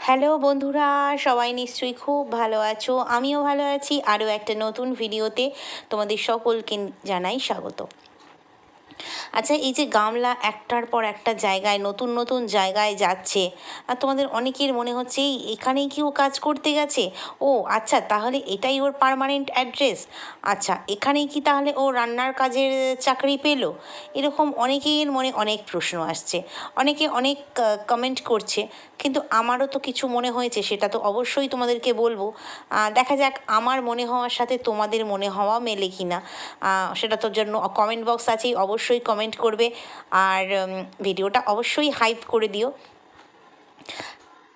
Hello বন্ধুরা, সবাই নিশ্চয়ই খুব ভালো আছো। আমিও ভালো আছি। আরও একটা নতুন ভিডিওতে তোমাদের সকলকে জানাই স্বাগত। আচ্ছা এই যে গামলা একটার পর একটা জায়গায়, নতুন নতুন জায়গায় যাচ্ছে, আর তোমাদের অনেকের মনে হচ্ছে, এই, এখানেই কি ও কাজ করতে গেছে? ও আচ্ছা তাহলে এটাই ওর পার্মানেন্ট অ্যাড্রেস আচ্ছা এখানেই কি তাহলে ও রান্নার কাজের চাকরি পেল? এরকম অনেকের মনে অনেক প্রশ্ন আসছে। অনেকে অনেক কমেন্ট করছে, কিন্তু আমারও তো কিছু মনে হয়েছে, সেটা তো অবশ্যই তোমাদেরকে বলব। দেখা যাক আমার মনে হওয়ার সাথে তোমাদের মনে হওয়া মেলে কি না সেটা তোর জন্য কমেন্ট বক্স আছেই, অবশ্যই কমেন্ট করবে। আর ভিডিওটা অবশ্যই হাইপ করে দিও।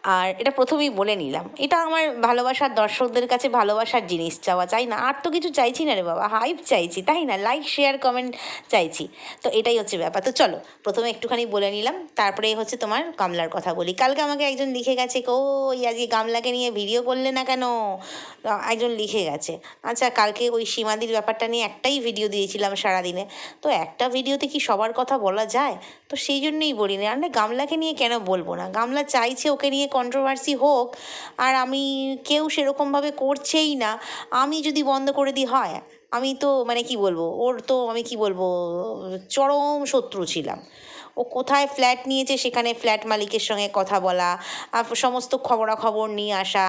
আর এটা প্রথমেই বলে নিলাম। এটা আমার ভালোবাসার দর্শকদের কাছে ভালোবাসার জিনিস চাওয়া চাই না? আর তো কিছু চাইছি না রে বাবা হাইপ চাইছি, তাই না? লাইক শেয়ার কমেন্ট চাইছি। তো এটাই হচ্ছে ব্যাপার। তো চলো, প্রথমে একটুখানি বলে নিলাম, তারপরে হচ্ছে তোমার গামলার কথা বলি। কালকে আমাকে একজন লিখে গেছে ওই আজকে গামলাকে নিয়ে ভিডিও করলে না কেন? একজন লিখে গেছে আচ্ছা কালকে ওই সীমাদির ব্যাপারটা নিয়ে একটাই ভিডিও দিয়েছিলাম সারাদিনে। তো একটা ভিডিওতে কি সবার কথা বলা যায়? তো সেই জন্যই বলি না আরে, গামলাকে নিয়ে কেন বলব না? গামলা চাইছে ওকে নিয়ে কন্ট্রোভার্সি হোক, আর আমি কেউ সেরকমভাবে করছেই না, আমি যদি বন্ধ করে দিই, হয়। আমি তো মানে কি বলব? ওর তো আমি কি বলব? চরম শত্রু ছিলাম। ও কোথায় ফ্ল্যাট নিয়েছে সেখানে ফ্ল্যাট মালিকের সঙ্গে কথা বলা সমস্ত খবরাখবর নিয়ে আসা,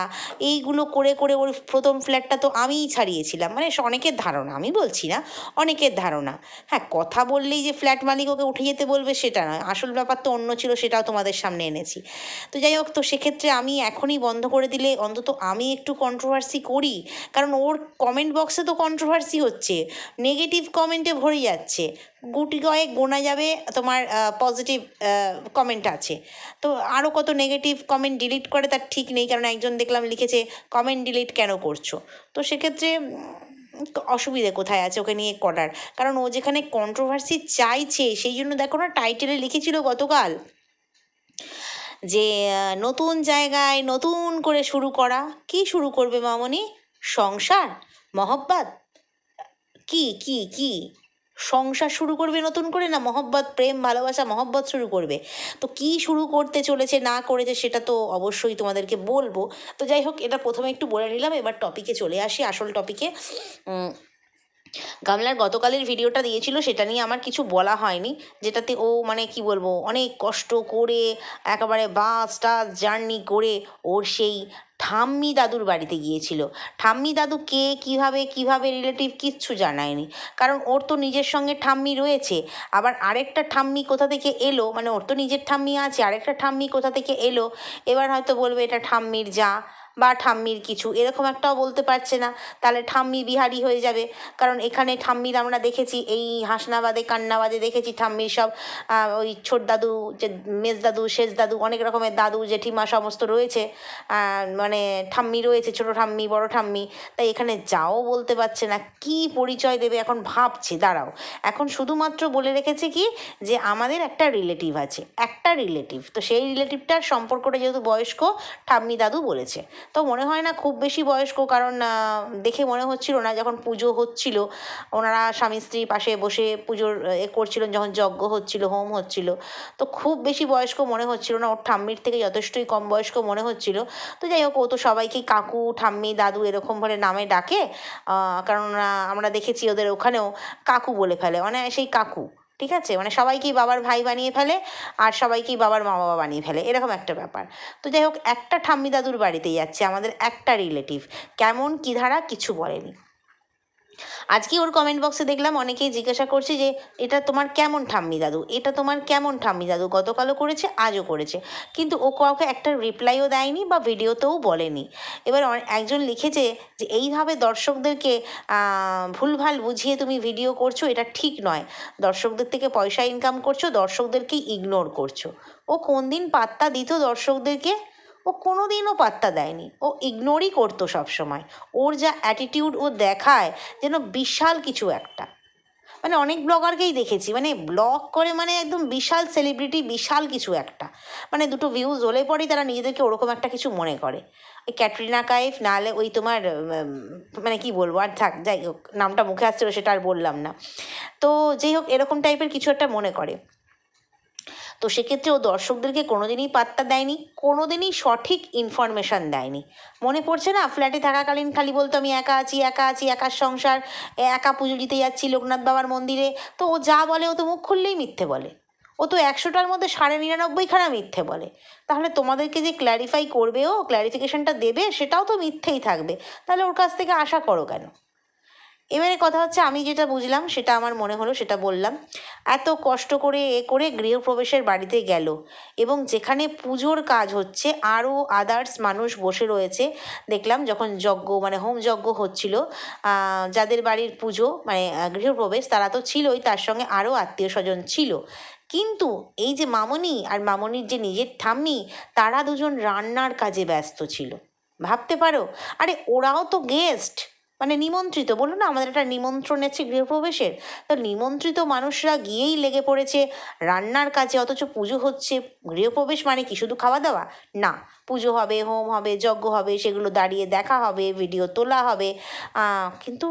এইগুলো করে করে ওর প্রথম ফ্ল্যাটটা তো আমিই ছাড়িয়েছিলাম। মানে অনেকের ধারণা, আমি বলছি না, অনেকের ধারণা। হ্যাঁ কথা বললেই যে ফ্ল্যাট মালিক ওকে উঠে যেতে বলবে সেটা নয়, আসল ব্যাপার তো অন্য ছিল সেটাও তোমাদের সামনে এনেছি। তো যাই হোক, তো সেক্ষেত্রে আমি এখনই বন্ধ করে দিলে অন্তত আমি একটু কন্ট্রোভার্সি করি, কারণ ওর কমেন্ট বক্সে তো কন্ট্রোভার্সি হচ্ছে নেগেটিভ কমেন্টে ভরে যাচ্ছে। গুটি কয়েক গোনা যাবে, তোমার পজিটিভ কমেন্ট আছে। তো আরও কত নেগেটিভ কমেন্ট ডিলিট করে তার ঠিক নেই, কারণ একজন দেখলাম লিখেছে কমেন্ট ডিলিট কেন করছ? তো সেক্ষেত্রে অসুবিধে কোথায় আছে ওকে নিয়ে করার? কারণ ও যেখানে কন্ট্রোভার্সি চাইছে, সেই জন্য দেখো না টাইটেলে লিখেছিল গতকাল যে নতুন জায়গায় নতুন করে শুরু করা। কি শুরু করবে মামনি? সংসার? মহব্বত? কি কি কি? সংসার শুরু করবে নতুন করে না? মহব্বত, প্রেম, ভালোবাসা, মহব্বত শুরু করবে। তো কি শুরু করতে চলেছে, না করেছে সেটা তো অবশ্যই তোমাদেরকে বলব। তো যাই হোক, এটা প্রথমে একটু বলে নিলাম। এবার টপিকে চলে আসি, আসল টপিকে গামলার গতকালের ভিডিওটা দিয়েছিল, সেটা নিয়ে আমার কিছু বলা হয়নি। যেটাতে ও মানে কি বলব, অনেক কষ্ট করে, একেবারে বাস টাস জার্নি করে ওর সেই ঠাম্মি দাদুর বাড়িতে গিয়েছিল। ঠাম্মি দাদু কে, কীভাবে কীভাবে রিলেটিভ কিচ্ছু জানায়নি। কারণ ওর তো নিজের সঙ্গে ঠাম্মি রয়েছে। আবার আরেকটা ঠাম্মি কোথা থেকে এলো মানে ওর তো নিজের ঠাম্মি আছে, আরেকটা ঠাম্মি কোথা থেকে এলো, এবার হয়তো বলবে এটা ঠাম্মির যা। বা ঠাম্মির কিছু। এরকম একটাও বলতে পারছে না। তাহলে ঠাম্মি বিহারি হয়ে যাবে। কারণ এখানে ঠাম্মির আমরা দেখেছি, এই হাসনাবাদে, কান্নাবাদে দেখেছি ঠাম্মির সব ওই ছোট দাদু, যে মেজ দাদু, শেষ দাদু, অনেক রকমের দাদু, জেঠিমা সমস্ত রয়েছে। মানে ঠাম্মি রয়েছে, ছোট ঠাম্মি, বড় ঠাম্মি। তাই এখানে যাও বলতে পারছে না। কি পরিচয় দেবে এখন ভাবছে, দাঁড়াও। এখন শুধুমাত্র বলে রেখেছে কি, যে আমাদের একটা রিলেটিভ আছে। একটা রিলেটিভ তো সেই রিলেটিভটার সম্পর্কটা যেহেতু বয়স্ক, ঠাম্মি দাদু বলেছে। তো মনে হয় না খুব বেশি বয়স্ক, কারণ দেখে মনে হচ্ছিল না যখন পুজো হচ্ছিল। ওনারা স্বামী স্ত্রীর পাশে বসে পুজোর, এ করছিলেন, যখন যজ্ঞ হচ্ছিল, হোম হচ্ছিল। তো খুব বেশি বয়স্ক মনে হচ্ছিল না। ওর ঠাম্মির থেকে যথেষ্টই কম বয়স্ক মনে হচ্ছিল। তো যাই হোক, ও তো সবাইকেই কাকু, ঠাম্মি, দাদু এরকম করে নামে ডাকে। কারণ আমরা দেখেছি ওদের ওখানেও কাকু বলে ফেলে। মানে সেই কাকু। ঠিক আছে? মানে সবাইকেই বাবার ভাই বানিয়ে ফেলে আর সবাইকেই বাবার মা বাবা বানিয়ে ফেলে। এরকম একটা ব্যাপার। তো যাই হোক, একটা ঠাম্মি দাদুর বাড়িতে যাচ্ছে আমাদের একটা রিলেটিভ কেমন, কী ধারা, কিছু বলেনি। আজকে ওর কমেন্ট বক্সে দেখলাম অনেকেই জিজ্ঞাসা করছে যে, এটা তোমার কেমন ঠাম্মি দাদু? এটা তোমার কেমন ঠাম্মি দাদু? গতকালও করেছে, আজও করেছে। কিন্তু ও কাউকে একটা রিপ্লাইও দেয়নি বা ভিডিওতেও বলেনি। এবার একজন লিখেছে যে, এইভাবে দর্শকদেরকে ভুলভাল বুঝিয়ে তুমি ভিডিও করছ, এটা ঠিক নয়। দর্শকদের থেকে পয়সা ইনকাম করছ দর্শকদেরকেই ইগনোর করছ। ও কোন দিন পাত্তা দিত দর্শকদেরকে? ও কোনো দিনও পাত্তা দেয়নি। ও ইগনোরই করতো সবসময়। ওর যা অ্যাটিটিউড ও দেখায় যেন বিশাল কিছু একটা। মানে অনেক ব্লগারকেই দেখেছি মানে ব্লগ করে মানে একদম বিশাল সেলিব্রিটি বিশাল কিছু একটা। মানে দুটো ভিউজ হলে পরেই তারা নিজেদেরকে ওরকম একটা কিছু মনে করে। ওই ক্যাটরিনা কাইফ নাহলে ওই তোমার মানে কি বলব, আর থাক, যাই হোক, নামটা মুখে আসছিল সেটা আর বললাম না। তো যাই হোক, এরকম টাইপের কিছু একটা মনে করে। তো সেক্ষেত্রে ও দর্শকদেরকে কোনোদিনই পাত্তা দেয়নি, কোনোদিনই সঠিক ইনফরমেশান দেয়নি। মনে পড়ছে না? ফ্ল্যাটে থাকাকালীন খালি বলতো, আমি একা আছি একা আছি, একার সংসার, একা পুজো দিতে যাচ্ছি লোকনাথ বাবার মন্দিরে। তো ও যা বলে ও তো মুখ খুললেই মিথ্যে বলে। ও তো একশোটার মধ্যে সাড়ে নিরানব্বইখানা মিথ্যে বলে। তাহলে তোমাদেরকে যে ক্ল্যারিফাই করবে ও ক্ল্যারিফিকেশনটা দেবে, সেটাও তো মিথ্যেই থাকবে। তাহলে ওর কাছ থেকে আশা করো কেন? এবারে কথা হচ্ছে, আমি যেটা বুঝলাম, সেটা আমার মনে হলো, সেটা বললাম। এত কষ্ট করে এ করে গৃহপ্রবেশের বাড়িতে গেল এবং যেখানে পুজোর কাজ হচ্ছে, আরও আদার্স মানুষ বসে রয়েছে। দেখলাম যখন যজ্ঞ মানে হোম যজ্ঞ হচ্ছিল যাদের বাড়ির পুজো মানে গৃহপ্রবেশ, তারা তো ছিলই, তার সঙ্গে আরও আত্মীয় স্বজন ছিল। কিন্তু এই যে মামনি আর মামনির যে নিজের ঠাম্মি, তারা দুজন রান্নার কাজে ব্যস্ত ছিল। ভাবতে পারো? আরে ওরাও তো গেস্ট মানে নিমন্ত্রিত, বলুন না, আমাদের একটা নিমন্ত্রণ আছে গৃহপ্রবেশের। তো নিমন্ত্রিত মানুষরা গিয়েই লেগে পড়েছে, রান্নার কাজে, অথচ পুজো হচ্ছে। গৃহপ্রবেশ মানে কি, শুধু খাওয়া দাওয়া না, পুজো হবে, হোম হবে, যজ্ঞ হবে, সেগুলো দাঁড়িয়ে দেখা হবে, ভিডিও তোলা হবে। কিন্তু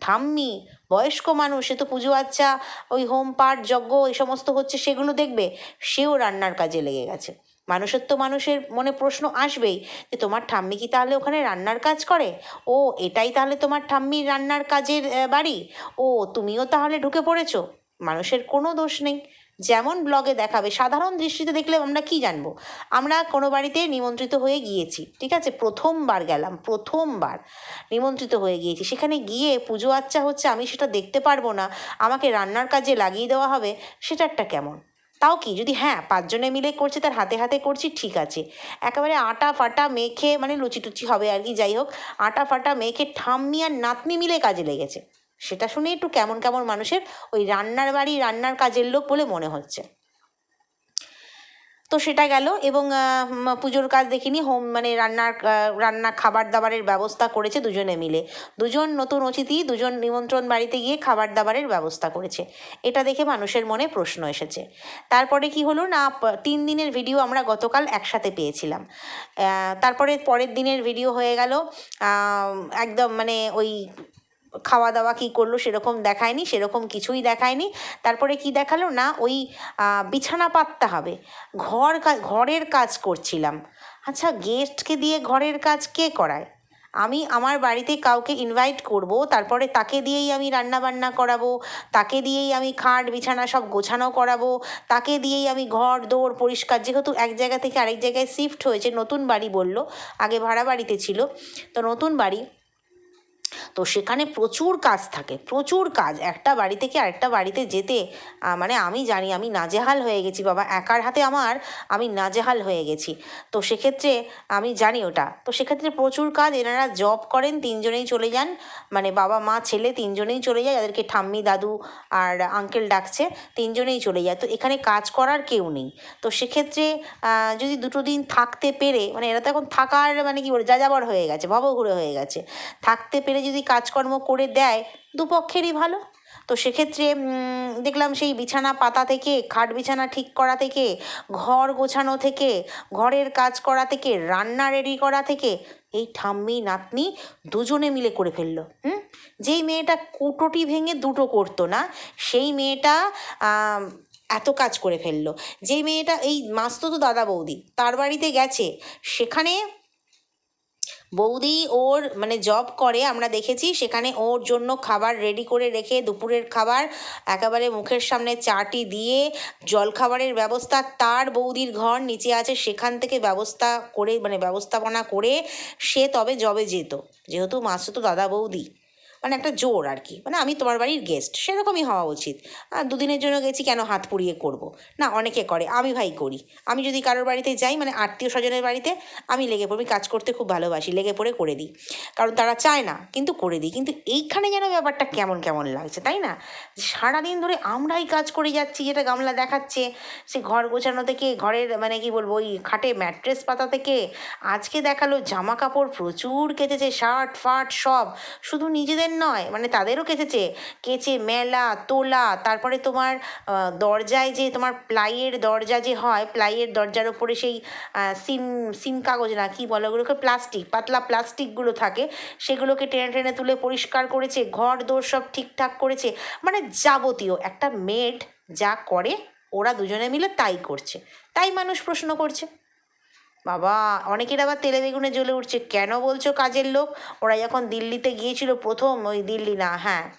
ঠাম্মি, বয়স্ক মানুষ, সে তো পুজো আচ্ছা ওই হোম পাঠ, যজ্ঞ, এই সমস্ত হচ্ছে, সেগুলো দেখবে, সেও রান্নার কাজে লেগে গেছে। মানুষের তো মানুষের মনে প্রশ্ন আসবেই যে তোমার ঠাম্মি কি তাহলে ওখানে রান্নার কাজ করে? ও, এটাই তাহলে তোমার ঠাম্মির রান্নার কাজের বাড়ি? ও, তুমিও তাহলে ঢুকে পড়েছো। মানুষের কোনো দোষ নেই। যেমন ব্লগে দেখাবে, সাধারণ দৃষ্টিতে দেখলে আমরা কি জানব? আমরা কোনো বাড়িতে নিমন্ত্রিত হয়ে গিয়েছি, ঠিক আছে? প্রথমবার গেলাম, প্রথমবার নিমন্ত্রিত হয়ে গিয়েছি। সেখানে গিয়ে পুজো আচ্চা হচ্ছে, আমি সেটা দেখতে পারব না। আমাকে রান্নার কাজে লাগিয়ে দেওয়া হবে সেটা একটা কেমন? তাও কি? যদি হ্যাঁ পাঁচজনে মিলে করছে, তার হাতে হাতে করছি, ঠিক আছে। একেবারে আটা ফাটা মেখে মানে লুচি টুচি হবে আর কি, যাই হোক, আটা ফাটা মেখে ঠাম্মি আর নাতনি মিলে কাজে লেগেছে। সেটা শুনে একটু কেমন কেমন মানুষের ওই রান্নার বাড়ি, রান্নার কাজের লোক বলে মনে হচ্ছে। তো সেটা গেল এবং পুজোর কাজ দেখিনি, হোম মানে রান্নার রান্না খাবার দাবারের ব্যবস্থা করেছে দুজনে মিলে। দুজন নতুন অতিথি, দুজন নিমন্ত্রণ বাড়িতে গিয়ে খাবার দাবারের ব্যবস্থা করেছে। এটা দেখে মানুষের মনে প্রশ্ন এসেছে। তারপরে কি হলো না তিন দিনের ভিডিও আমরা গতকাল একসাথে পেয়েছিলাম। তারপরে পরের দিনের ভিডিও হয়ে গেল একদম মানে ওই খাওয়া দাওয়া কী করল সেরকম দেখায়নি, সেরকম কিছুই দেখায়নি। তারপরে কি দেখাল? না, ওই বিছানা পাততে হবে। ঘর ঘরের কাজ করছিলাম। আচ্ছা গেস্টকে দিয়ে ঘরের কাজ কে করায়? আমি আমার বাড়িতে কাউকে ইনভাইট করব, তারপরে তাকে দিয়েই আমি রান্না বান্না করাবো, তাকে দিয়েই আমি খাট, বিছানা সব গোছানো করাবো, তাকে দিয়েই আমি ঘর দৌড় পরিষ্কার, যেহেতু এক জায়গা থেকে আরেক জায়গায় শিফট হয়েছে, নতুন বাড়ি বলল, আগে ভাড়া বাড়িতে ছিল। তো নতুন বাড়ি তো সেখানে প্রচুর কাজ থাকে, প্রচুর কাজ। একটা বাড়ি থেকে আরেকটা বাড়িতে যেতে মানে আমি জানি, আমি নাজেহাল হয়ে গেছি, বাবা। একার হাতে আমার, আমি নাজেহাল হয়ে গেছি। তো সেক্ষেত্রে আমি জানি ওটা। তো সেক্ষেত্রে প্রচুর কাজ, এনারা জব করেন, তিনজনেই চলে যান। মানে বাবা, মা, ছেলে তিনজনেই চলে যায় যাদেরকে ঠাম্মি, দাদু আর আঙ্কেল ডাকছে, তিনজনেই চলে যায়। তো এখানে কাজ করার কেউ নেই। তো সেক্ষেত্রে যদি দুটো দিন থাকতে পেরে মানে এরা তো এখন থাকার মানে কি বলে যা যাযাবর হয়ে গেছে, ভবঘুরে হয়ে গেছে। থাকতে পেরে যদি কাজকর্ম করে দেয়, দুপক্ষেরই ভালো। তো সেক্ষেত্রে দেখলাম সেই বিছানা পাতা থেকে, খাট বিছানা ঠিক করা থেকে, ঘর গোছানো থেকে, ঘরের কাজ করা থেকে, রান্না রেডি করা থেকে, এই ঠাম্মি, নাতনি দুজনে মিলে করে ফেলল, হুম? যেই মেয়েটা কুটোটি ভেঙে দুটো করতো না, সেই মেয়েটা এত কাজ করে ফেলল। যেই মেয়েটা, এই মাস্তো তো দাদা বৌদি, তার বাড়িতে গেছে, সেখানে বৌদি ওর মানে জব করে, আমরা দেখেছি, সেখানে ওর জন্য খাবার রেডি করে রেখে দুপুরের খাবার, একেবারে মুখের সামনে চাটি দিয়ে জলখাবারের ব্যবস্থা, তার বৌদির ঘর নিচে আছে, সেখান থেকে ব্যবস্থা করে মানে ব্যবস্থাপনা করে সে তবে জবে যেত। যেহেতু মাসে তো দাদা বৌদি। মানে একটা জোর আর কি মানে আমি তোমার বাড়ির গেস্ট সেরকমই হওয়া উচিত। আর দুদিনের জন্য গেছি, কেন হাত পুড়িয়ে করব। না, অনেকে করে, আমি ভাই করি। আমি যদি কারোর বাড়িতে যাই মানে আত্মীয় স্বজনের বাড়িতে, আমি লেগে পড়ি, কাজ করতে খুব ভালোবাসি, লেগে পড়ে করে দিই। কারণ তারা চায় না, কিন্তু করে দিই। কিন্তু এইখানে যেন ব্যাপারটা কেমন কেমন লাগছে, তাই না? সারাদিন ধরে আমরাই কাজ করে যাচ্ছি, যেটা গামলা দেখাচ্ছে, সে ঘর গোছানো থেকে, ঘরের মানে কি বলব, ওই খাটে ম্যাট্রেস পাতা থেকে, আজকে দেখাল জামা কাপড় প্রচুর কেটেছে, শার্ট, ফাট, সব। শুধু নিজেদের নয় মানে তাদেরও কেচেছে। কেচে মেলা, তোলা, তারপরে তোমার দরজায় যে তোমার প্লাইয়ের দরজা যে হয়, প্লাইয়ের দরজার ওপরে সেই সিম সিন কাগজ না কি বলে ওগুলোকে? প্লাস্টিক, পাতলা প্লাস্টিকগুলো থাকে। সেগুলোকে টেনে টেনে তুলে পরিষ্কার করেছে, ঘর দোর সব ঠিকঠাক করেছে। মানে যাবতীয়, একটা মেড যা করে, ওরা দুজনে মিলে তাই করছে। তাই মানুষ প্রশ্ন করছে। বাবা, অনেকের আবার তেলে বেগুনে জ্বলে উঠছে। কেন বলছো কাজের লোক? ওরা যখন দিল্লিতে গিয়েছিল প্রথম, ওই দিল্লি না হ্যাঁ।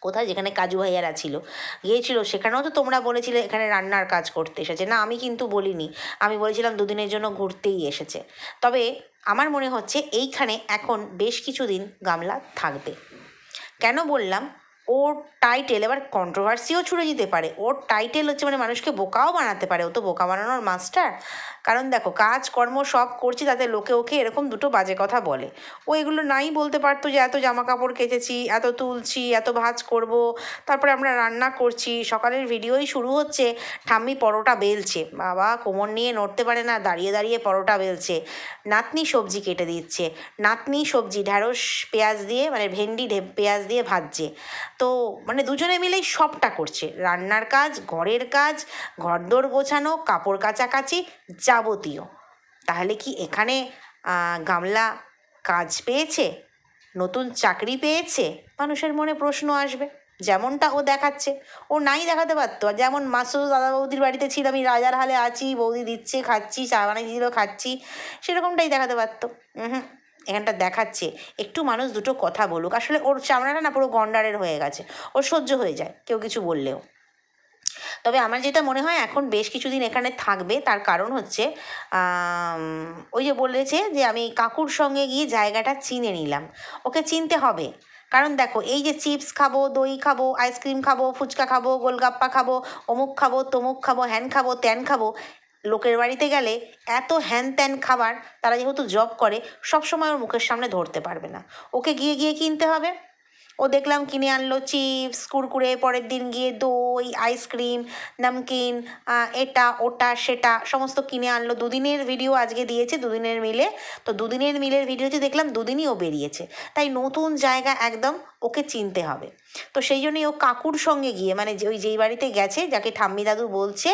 কোথায়? যেখানে কাজু ভাইয়ারা ছিল। গিয়েছিল, সেখানেও তো তোমরা বলেছিলে এখানে রান্নার কাজ করতে এসেছে। না, আমি কিন্তু বলিনি। আমি বলেছিলাম দুদিনের জন্য ঘুরতেই এসেছে। তবে আমার মনে হচ্ছে এইখানে এখন বেশ কিছুদিন গামলা থাকবে। কেন বললাম? ওর টাইটেল এবার কন্ট্রোভার্সিও ছুড়ে দিতে পারে। ওর টাইটেল হচ্ছে মানে মানুষকে বোকাও বানাতে পারে। ও তো বোকা বানানোর মাস্টার কারণ দেখো, কাজ, কর্ম সব করছি তাতে লোকে ওকে এরকম দুটো বাজে কথা বলে। ও এগুলো নাই বলতে পারতো যে, এত জামা কাপড় কেচেছি, এত তুলছি, এত ভাজ করব, তারপরে আমরা রান্না করছি, সকালের ভিডিওই শুরু হচ্ছে, ঠাম্মি পরোটা বেলছে। বাবা, কোমর নিয়ে নড়তে পারে না, দাঁড়িয়ে দাঁড়িয়ে পরোটা বেলছে। নাতনি সবজি কেটে দিচ্ছে। নাতনি সবজি ঢ্যাঁড়স পেঁয়াজ দিয়ে মানে ভেন্ডি পেঁয়াজ দিয়ে ভাজছে। তো মানে দুজনে মিলেই সবটা করছে। রান্নার কাজ, ঘরের কাজ, ঘরদোর গোছানো, কাপড় কাচাকাচি যাবতীয়। তাহলে কি এখানে গামলা কাজ পেয়েছে? নতুন চাকরি পেয়েছে? মানুষের মনে প্রশ্ন আসবে। যেমনটা ও দেখাচ্ছে। ও নাই দেখাতে পারতো। যেমন মাসুদ দাদা বৌদির বাড়িতে ছিল, আমি রাজার হালে আছি, বৌদি দিচ্ছে, খাচ্ছি, চা বানিয়ে দিল খাচ্ছি, সেরকমটাই দেখাতে পারতো। হুম, এখানটা দেখাচ্ছে। একটু মানুষ দুটো কথা বলুক। আসলে ওর চামড়াটা না পুরো গন্ডারের হয়ে গেছে। ওর সহ্য হয়ে যায়, কেউ কিছু বললেও। তবে আমার যেটা মনে হয় এখন বেশ কিছুদিন এখানে থাকবে, তার কারণ হচ্ছে ওই যে বলেছে যে আমি কাকুর সঙ্গে গিয়ে জায়গাটা চিনে নিলাম। ওকে চিনতে হবে। কারণ দেখো, এই যে চিপস খাব, দই খাব, আইসক্রিম খাব, ফুচকা খাব, গোলগাপ্পা খাব, অমুক খাব, তমুক খাব, হ্যান খাব, ত্যান খাব, লোকের বাড়িতে গেলে এত হ্যান ত্যান খাবার তারা যেহেতু জব করে, সবসময় ওর মুখের সামনে ধরতে পারবে না। ওকে গিয়ে গিয়ে কিনতে হবে। ও দেখলাম কিনে আনলো চিপস, কুরকুরে, পরের দিন গিয়ে দই, আইসক্রিম, নামকিন এটা, ওটা, সেটা সমস্ত কিনে আনলো। দুদিনের ভিডিও আজকে দিয়েছে, দুদিনের মিলে। তো দুদিনের মিলের ভিডিওতে দেখলাম, দুদিনই ও বেরিয়েছে। তাই নতুন জায়গা একদম ওকে চিনতে হবে। তো সেই জন্যই ও কাকুর সঙ্গে গিয়ে মানে ওই যেই বাড়িতে গেছে, যাকে ঠাম্মি দাদু বলছে,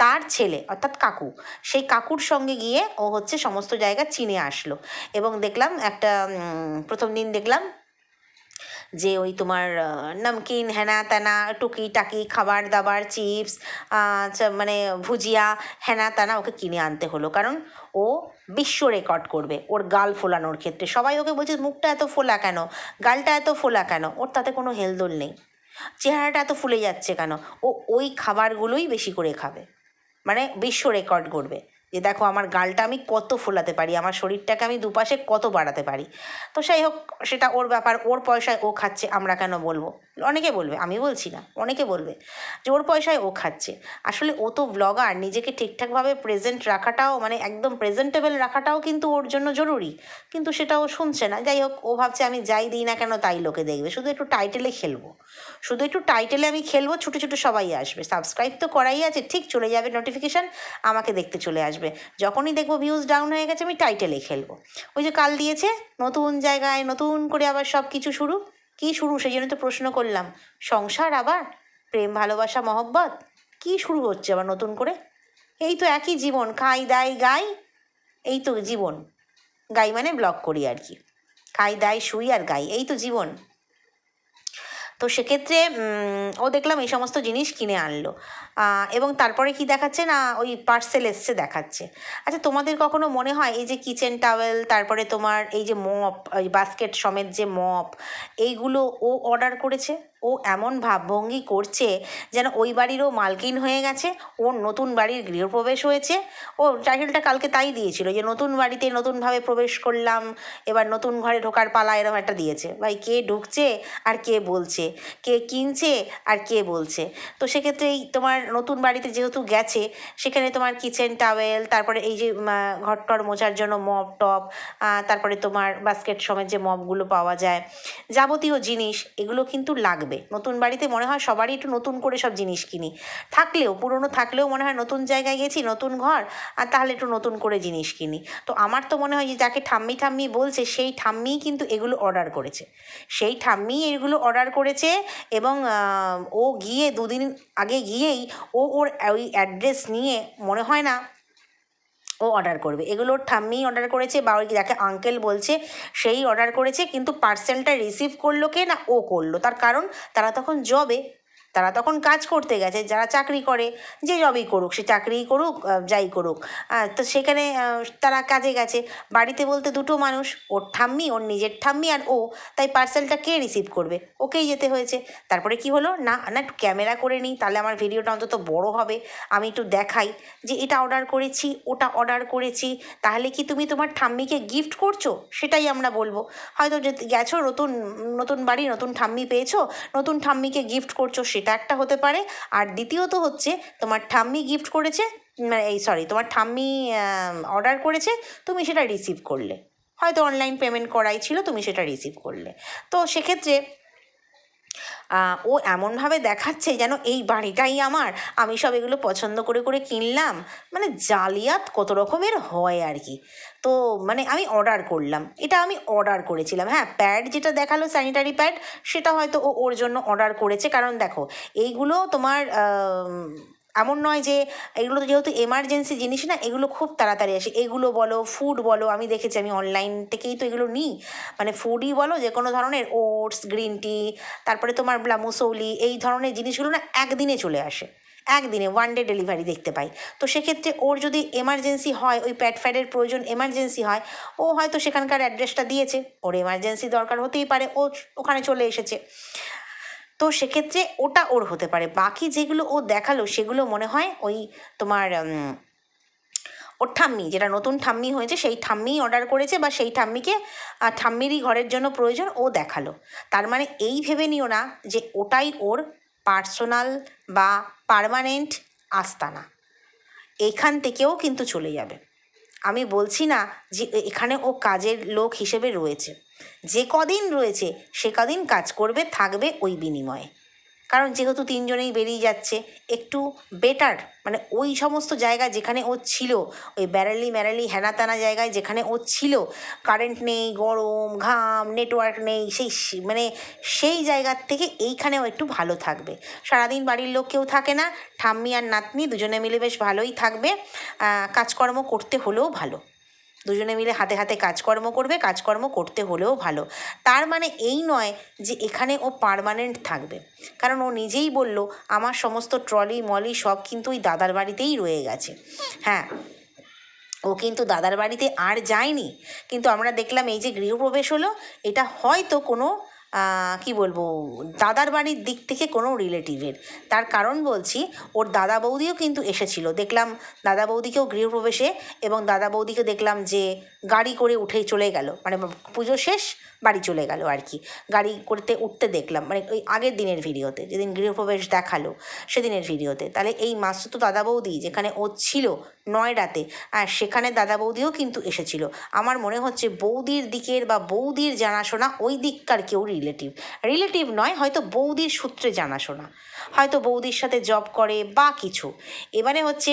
তার ছেলে, অর্থাৎ কাকু, সেই কাকুর সঙ্গে গিয়ে ও হচ্ছে সমস্ত জায়গা চিনে আসলো। এবং দেখলাম একটা প্রথম দিন দেখলাম যে ওই তোমার নমকিন, হেনা তেনা, টুকি টাকি, খাবার দাবার, চিপস মানে ভুজিয়া, হেনা তেনা ওকে কিনে আনতে হলো। কারণ ও বিশ্ব রেকর্ড করবে ওর গাল ফোলানোর ক্ষেত্রে। সবাই ওকে বলছে, মুখটা এত ফোলা কেন? গালটা এত ফোলা কেন? ওর তাতে কোনো হেলদোল নেই। চেহারাটা এত ফুলে যাচ্ছে কেন? ও ওই খাবারগুলোই বেশি করে খাবে। মানে বিশ্ব রেকর্ড করবে। যে দেখো আমার গালটা আমি কত ফোলাতে পারি, আমার শরীরটাকে আমি দুপাশে কত বাড়াতে পারি। তো যাই হোক, সেটা ওর ব্যাপার, ওর পয়সায় ও খাচ্ছে, আমরা কেন বলব? অনেকে বলবে, আমি বলছি না, অনেকে বলবে যে ওর পয়সায় ও খাচ্ছে। আসলে ও তো ব্লগার নিজেকে ঠিকঠাকভাবে প্রেজেন্ট রাখাটাও মানে একদম প্রেজেন্টেবল রাখাটাও কিন্তু ওর জন্য জরুরি। কিন্তু সেটা ও শুনছে না। যাই হোক, ও ভাবছে আমি যাই দিই না কেন তাই লোকে দেখবে। শুধু একটু টাইটেলে খেলব। শুধু একটু টাইটেলে আমি খেলব, ছোটো ছোটো সবাই আসবে। সাবস্ক্রাইব তো করাই আছে, ঠিক চলে যাবে নোটিফিকেশান আমাকে দেখতে চলে আসবে। যখনই দেখব ভিউজ ডাউন হয়ে গেছে, আমি টাইটেলে খেলব। ওই যে কাল দিয়েছে, নতুন জায়গায় নতুন করে আবার সব কিছু শুরু। কী শুরু? সেই জন্য তো প্রশ্ন করলাম। সংসার আবার? প্রেম, ভালোবাসা, মহব্বত? কী শুরু হচ্ছে আবার নতুন করে? এই তো একই জীবন, খাই, দাই, গাই। এই তো জীবন। গাই মানে ব্লগ করি আর কি। খাই, দাই, শুই আর গাই। এই তো জীবন। তো সেক্ষেত্রে ও দেখলাম এই সমস্ত জিনিস কিনে আনলো। এবং তারপরে কি দেখাচ্ছে না, ওই পার্সেল এসছে দেখাচ্ছে। আচ্ছা তোমাদের কখনো মনে হয় এই যে কিচেন টাওয়েল তারপরে তোমার এই যে মপ ওই বাস্কেট সমেত যে মপ এইগুলো ও অর্ডার করেছে? ও এমন ভাবভঙ্গি করছে যেন ওই বাড়িরও মালকিন হয়ে গেছে, ওর নতুন বাড়ির গৃহপ্রবেশ হয়েছে। ও টাইটেলটা কালকে তাই দিয়েছিল যে, নতুন বাড়িতে নতুনভাবে প্রবেশ করলাম, এবার নতুন ঘরে ঢোকার পালা এরকম একটা দিয়েছে। ভাই, কে ঢুকছে আর কে বলছে? কে কিনছে আর কে বলছে? তো সেক্ষেত্রে এই তোমার নতুন বাড়িতে যেহেতু গেছে, সেখানে তোমার কিচেন টাওয়েল তারপরে এই যে ঘরটর মোছার জন্য মপ টপ তারপরে তোমার বাস্কেট সমেত যে মপগুলো পাওয়া যায়, যাবতীয় জিনিস, এগুলো কিন্তু লাগবে। নতুন বাড়িতে মনে হয় সবারই একটু নতুন করে সব জিনিস কিনি। থাকলেও, পুরনো থাকলেও মনে হয় নতুন জায়গায় গেছি, নতুন ঘর, আর তাহলে একটু নতুন করে জিনিস কিনি। তো আমার তো মনে হয় যে যাকে ঠাম্মি ঠাম্মি বলছে, সেই ঠাম্মিই কিন্তু এগুলো অর্ডার করেছে। সেই ঠাম্মি এগুলো অর্ডার করেছে এবং ও গিয়ে দুদিন আগে গিয়েই ও ওর ওই অ্যাড্রেস নিয়ে, মনে হয় না ও অর্ডার করবে। এগুলো ঠাম্মি অর্ডার করেছে বা ওই যাকে আঙ্কেল বলছে, সেই অর্ডার করেছে, কিন্তু পার্সেলটা রিসিভ করল কে না ও করল? তার কারণ তারা তখন জবে তারা তখন কাজ করতে গেছে, যারা চাকরি করে, যে জবই করুক, সে চাকরিই করুক যাই করুক। তো সেখানে তারা কাজে গেছে। বাড়িতে বলতে দুটো মানুষ, ওর ঠাম্মি, ওর নিজের ঠাম্মি আর ও, তাই পার্সেলটা কে রিসিভ করবে? ওকেই যেতে হয়েছে। তারপরে কি হলো? না না, একটু ক্যামেরা করে নিই, তাহলে আমার ভিডিওটা অন্তত বড় হবে। আমি একটু দেখাই যে এটা অর্ডার করেছি, ওটা অর্ডার করেছি। তাহলে কি তুমি তোমার ঠাম্মিকে গিফট করছ? সেটাই আমরা বলব। হয়তো গেছো, নতুন নতুন বাড়ি, নতুন ঠাম্মি পেয়েছ, নতুন ঠাম্মিকে গিফট করছ, সেটা একটা হতে পারে। আর দ্বিতীয়ত হচ্ছে, তোমার ঠাম্মি গিফট করেছে মানে এই সরি তোমার ঠাম্মি অর্ডার করেছে, তুমি সেটা রিসিভ করলে। হয়তো অনলাইন পেমেন্ট করাই ছিল, তুমি সেটা রিসিভ করলে। তো সেক্ষেত্রে ও এমনভাবে দেখাচ্ছে যেন এই বাড়িটাই আমার। আমি সব এগুলো পছন্দ করে করে কিনলাম। মানে জালিয়াত কত রকমের হয় আর কি। তো মানে আমি অর্ডার করলাম। এটা আমি অর্ডার করেছিলাম। হ্যাঁ প্যাড যেটা দেখাল স্যানিটারি প্যাড সেটা হয়তো ও ওর জন্য অর্ডার করেছে। কারণ দেখো, এইগুলো তোমার এমন নয় যে এগুলো যেহেতু এমার্জেন্সি জিনিস না, এগুলো খুব তাড়াতাড়ি আসে। এগুলো বলো ফুড বলো, আমি দেখেছি আমি অনলাইন থেকেই তো এগুলো নিই। মানে ফুডই বলো, যে কোনো ধরনের ওটস গ্রিন টি তারপরে তোমার ব্লা মুসৌলি এই ধরনের জিনিসগুলো না একদিনে চলে আসে। একদিনে ওয়ান ডে ডেলিভারি দেখতে পাই। তো সেক্ষেত্রে ওর যদি এমার্জেন্সি হয়, ওই প্যাড ফ্যাডের প্রয়োজন এমার্জেন্সি হয়, ও হয়তো সেখানকার অ্যাড্রেসটা দিয়েছে। ওর এমার্জেন্সি দরকার হতেই পারে, ও ওখানে চলে এসেছে। তো সেক্ষেত্রে ওটা ওর হতে পারে। বাকি যেগুলো ও দেখাল, সেগুলো মনে হয় ওই তোমার ওর ঠাম্মি, যেটা নতুন ঠাম্মি হয়েছে, সেই ঠাম্মিই অর্ডার করেছে বা সেই ঠাম্মিকে ঠাম্মিরই ঘরের জন্য প্রয়োজন, ও দেখাল। তার মানে এই ভেবে নিও না যে ওটাই ওর পার্সোনাল বা পার্মানেন্ট আস্তানা। এখান থেকেও কিন্তু চলে যাবে। আমি বলছি না যে এখানে ও কাজের লোক হিসেবে রয়েছে। যে কদিন রয়েছে, সে কদিন কাজ করবে, থাকবে ওই বিনিময়ে। কারণ যেহেতু তিনজনেই বেরিয়ে যাচ্ছে, একটু বেটার মানে ওই সমস্ত জায়গা যেখানে ও ছিল, ওই ব্যারালি ম্যারালি হেনাতানা জায়গায় যেখানে ও ছিল কারেন্ট নেই, গরম, ঘাম নেটওয়ার্ক নেই, সেই মানে সেই জায়গার থেকে এইখানেও একটু ভালো থাকবে। সারাদিন বাড়ির লোক কেউ থাকে না, ঠাম্মি আর নাতনি দুজনে মিলে বেশ ভালোই থাকবে। কাজকর্ম করতে হলেও ভালো। দুজনে মিলে হাতে হাতে কাজকর্ম করবে, কাজকর্ম করতে হলেও ভালো। তার মানে এই নয় যে এখানে ও পারমানেন্ট থাকবে। কারণ ও নিজেই বলল, আমার সমস্ত ট্রলি মলি সব কিন্তু ওই দাদার বাড়িতেই রয়ে গেছে। হ্যাঁ ও কিন্তু দাদার বাড়িতে আর যায়নি। কিন্তু আমরা দেখলাম এই যে গৃহপ্রবেশ হলো, এটা হয়তো কোনো কি বলব, দাদার বাড়ির দিক থেকে কোনো রিলেটিভের তার কারণ বলছি, ওর দাদা বৌদিও কিন্তু এসেছিল। দেখলাম দাদা বৌদিকেও গৃহপ্রবেশে এবং দাদা বৌদিকে দেখলাম যে গাড়ি করে উঠেই চলে গেল। মানে পুজো শেষ, বাড়ি চলে গেল আর কি। গাড়ি করতে উঠতে দেখলাম। মানে ওই আগের দিনের ভিডিওতে, যেদিন গৃহপ্রবেশ দেখাল, সেদিনের ভিডিওতে। তাহলে এই মাসুতো দাদা বৌদি, যেখানে ও ছিল নয়ডাতে আর সেখানে দাদা বৌদিও কিন্তু এসেছিল। আমার মনে হচ্ছে বৌদির দিকের বা বৌদির জানাশোনা ওই দিককার কেউ রিলেটিভ রিলেটিভ নয়, হয়তো বৌদির সূত্রে জানাশোনা। হয়তো বৌদির সাথে জব করে বা কিছু। এবারে হচ্ছে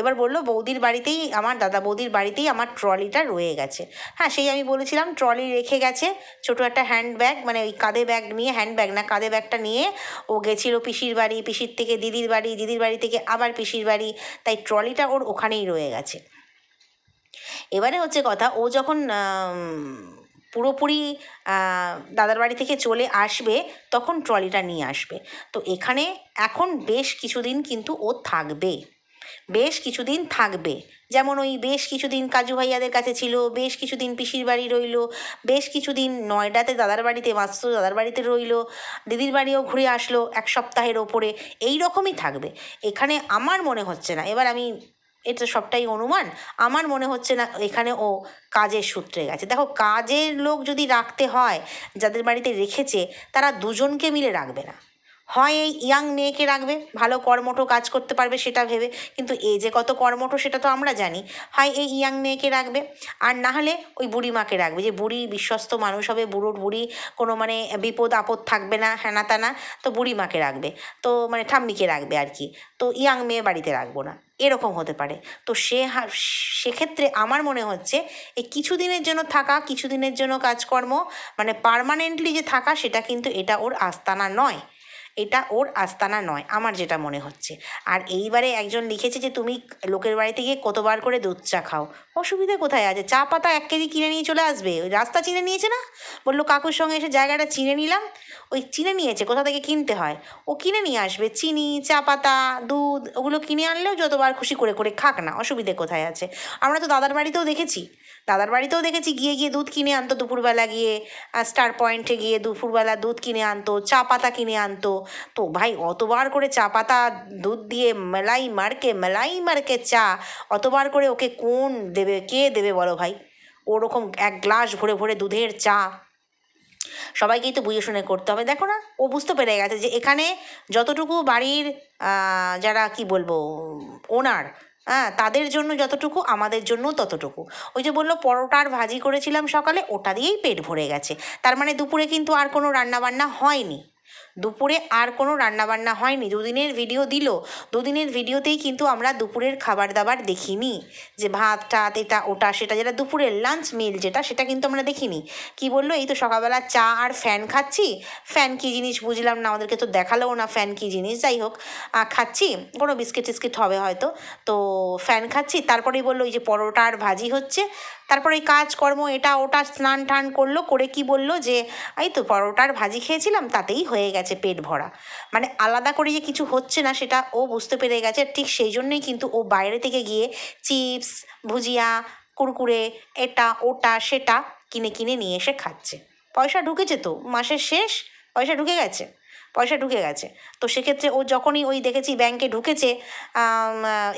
এবার বলল বৌদির বাড়িতেই আমার দাদা বৌদির বাড়িতেই আমার ট্রলিটা রয়ে গেছে। হ্যাঁ সেই আমি বলেছিলাম, ট্রলি রেখে গেছে, ছোটো একটা হ্যান্ড ব্যাগ মানে ওই কাঁধে ব্যাগ নিয়ে হ্যান্ড ব্যাগ না, কাঁধে ব্যাগটা নিয়ে ও গেছিল পিসির বাড়ি, পিসির থেকে দিদির বাড়ি দিদির বাড়ি থেকে আবার পিসির বাড়ি, তাই ট্রলিটা ওর ওখানেই রয়ে গেছে। এবারে হচ্ছে কথা, ও যখন পুরোপুরি দাদার বাড়ি থেকে চলে আসবে, তখন ট্রলিটা নিয়ে আসবে। তো এখানে এখন বেশ কিছুদিন কিন্তু ও থাকবে। বেশ কিছুদিন থাকবে। যেমন ওই বেশ কিছুদিন কাজু ভাইয়াদের কাছে ছিল, বেশ কিছুদিন পিসির বাড়ি রইল, বেশ কিছুদিন নয়ডাতে দাদার বাড়িতে মাস্ত দাদার বাড়িতে রইল, দিদির বাড়িও ঘুরে আসলো এক সপ্তাহের ওপরে। এই রকমই থাকবে। এখানে আমার মনে হচ্ছে না, এবার আমি এটা সবটাই অনুমান। আমার মনে হচ্ছে না এখানে ও কাজের সূত্রে গেছে। দেখো, কাজের লোক যদি রাখতে হয়, যাদের বাড়িতে রেখেছে, তারা দুজনকে মিলে রাখবে না। হয় এই ইয়াং মেয়েকে রাখবে, ভালো কর্মঠ কাজ করতে পারবে সেটা ভেবে, কিন্তু এ যে কত কর্মঠ সেটা তো আমরা জানি। হয় এই ইয়াং মেয়েকে রাখবে, আর না হলে ওই বুড়ি মাকে রাখবে। যে বুড়ি বিশ্বস্ত মানুষ হবে, বুড়োর বুড়ি কোনো মানে বিপদ আপদ থাকবে না হ্যানা তানা তো বুড়ি মাকে রাখবে। তো মানে ঠাম্মিকে রাখবে আর কি। তো ইয়াং মেয়ে বাড়িতে রাখব না। এরকম হতে পারে। তো সে সেক্ষেত্রে আমার মনে হচ্ছে এই কিছুদিনের জন্য থাকা, কিছুদিনের জন্য কাজকর্ম মানে পারমানেন্টলি যে থাকা, সেটা কিন্তু এটা ওর আস্তানা নয়। এটা ওর আস্তানা নয়, আমার যেটা মনে হচ্ছে। আর এইবারে একজন লিখেছে যে, তুমি লোকের বাড়িতে গিয়ে কতবার করে দুধ চা খাও? অসুবিধা কোথায় আছে? চা পাতা এক কেজি কিনে নিয়ে চলে আসবে। ওই রাস্তা চিনে নিয়েছে না? বলল, কাকুর সঙ্গে এসে জায়গাটা চিনে নিলাম। ওই চিনে নিয়েছে, কোথা থেকে কিনতে হয়? ও কিনে নিয়ে আসবে। চিনি, চা পাতা, দুধ, ওগুলো কিনে আনলেও যতবার খুশি করে করে খাক না। অসুবিধে কোথায় আছে? আমরা তো দাদার বাড়িতেও দেখেছি। দাদার বাড়িতেও দেখেছি, গিয়ে গিয়ে দুধ কিনে আনতো দুপুরবেলা গিয়ে। স্টার পয়েন্টে গিয়ে দুপুরবেলা দুধ কিনে আনতো, চা পাতা কিনে আনতো। তো ভাই, অতবার করে চা পাতা, দুধ দিয়ে মেলাই মারকে মেলাই মারকে চা, অতবার করে ওকে কোন দেবে, কে দেবে বলো ভাই? ওরকম এক গ্লাস ভরে ভরে দুধের চা। সবাইকেই তো বুঝে শুনে করতে হবে। দেখো না, ও বুঝতে পেরে গেছে যে এখানে যতটুকু বাড়ির যারা কি বলব, ওনার হ্যাঁ তাদের জন্য যতটুকু, আমাদের জন্য ততটুকু। ওই যে বলল, পরোটার ভাজি করেছিলাম সকালে, ওটা দিয়েই পেট ভরে গেছে। তার মানে দুপুরে কিন্তু আর কোনো রান্নাবান্না হয়নি। দুপুরে আর কোনো রান্নাবান্না হয়নি। দুদিনের ভিডিও দিল। দুদিনের ভিডিওতেই কিন্তু আমরা দুপুরের খাবার দাবার দেখিনি। যে ভাত, টাত, এটা, ওটা, সেটা, যেটা দুপুরের লাঞ্চ মিল যেটা, সেটা কিন্তু আমরা দেখিনি। কি বলল? এই তো সকালবেলা চা আর ফ্যান খাচ্ছি। ফ্যান কী জিনিস বুঝলাম না, আমাদেরকে তো দেখালেও না ফ্যান কী জিনিস। যাই হোক খাচ্ছি। কোনো বিস্কিট টিস্কিট হবে হয়তো। তো ফ্যান খাচ্ছি। তারপরেই বলল ওই যে পরোটা আর ভাজি হচ্ছে তারপরে এই কাজকর্ম, এটা, ওটা স্নান টান করল, করে কি বলল যে, এই তো পরোটার ভাজি খেয়েছিলাম, তাতেই হয়ে গেছে পেট ভরা। মানে আলাদা করে যে কিছু হচ্ছে না, সেটা ও বুঝতে পেরে গেছে। ঠিক সেই জন্যই কিন্তু ও বাইরে থেকে গিয়ে চিপস, ভুজিয়া, কুরকুরে, এটা, ওটা, সেটা কিনে কিনে নিয়ে এসে খাচ্ছে। পয়সা ঢুকেছে তো, মাসের শেষ, পয়সা ঢুকে গেছে। পয়সা ঢুকে গেছে। তো সেক্ষেত্রে ও যখনই ওই দেখেছি ব্যাংকে ঢুকেছে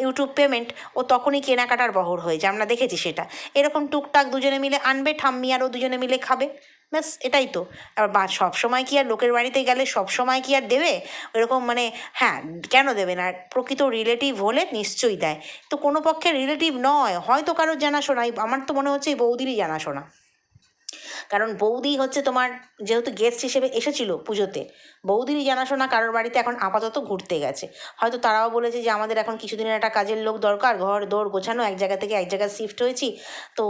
ইউটিউব পেমেন্ট ও তখনই কেনাকাটার বহর হয়েছে আমরা দেখেছি সেটা। এরকম টুকটাক দুজনে মিলে আনবে, ঠাম্মি আর ও দুজনে মিলে খাবে। ব্যাস, এটাই তো। আর বা, সব সময় কি আর লোকের বাড়িতে গেলে সব সময় কি আর দেবে? এরকম মানে হ্যাঁ কেন দেবে না? প্রকৃত রিলেটিভ হলে নিশ্চয়ই দেয়। তো কোনো পক্ষে রিলেটিভ নয়। হয়তো কারোর জানাশোনা। আমার তো মনে হচ্ছে এই বৌদিরই জানাশোনা। কারণ বৌদি হচ্ছে তোমার যেহেতু গেস্ট হিসেবে এসেছিল পুজোতে বৌদিরই জানাশোনা কারোর বাড়িতে এখন আপাতত ঘুরতে গেছে। হয়তো তারাও বলেছে যে আমাদের এখন কিছুদিনের একটা কাজের লোক দরকার, ঘর দৌড় গোছানো, এক জায়গা থেকে এক জায়গায় শিফট হয়েছি, তো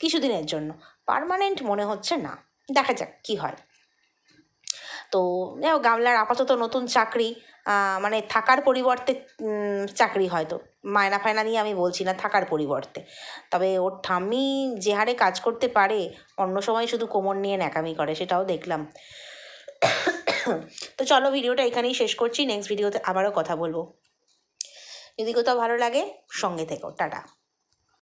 কিছুদিনের জন্য। পার্মানেন্ট মনে হচ্ছে না। দেখা যাক কি হয়। তো গামলার আপাতত নতুন চাকরি। মানে থাকার পরিবর্তে চাকরি হয়তো। মায়না ফায়না নিয়ে আমি বলছি না থাকার পরিবর্তে। তবে ওর ঠাম্মি যে হারে কাজ করতে পারে, অন্য সময় শুধু কোমর নিয়ে ন্যাকামি করে, সেটাও দেখলাম। তো চলো ভিডিওটা এখানেই শেষ করছি নেক্সট ভিডিওতে আবারও কথা বলব। যদি কোথাও ভালো লাগে, সঙ্গে থেকো, টাটা।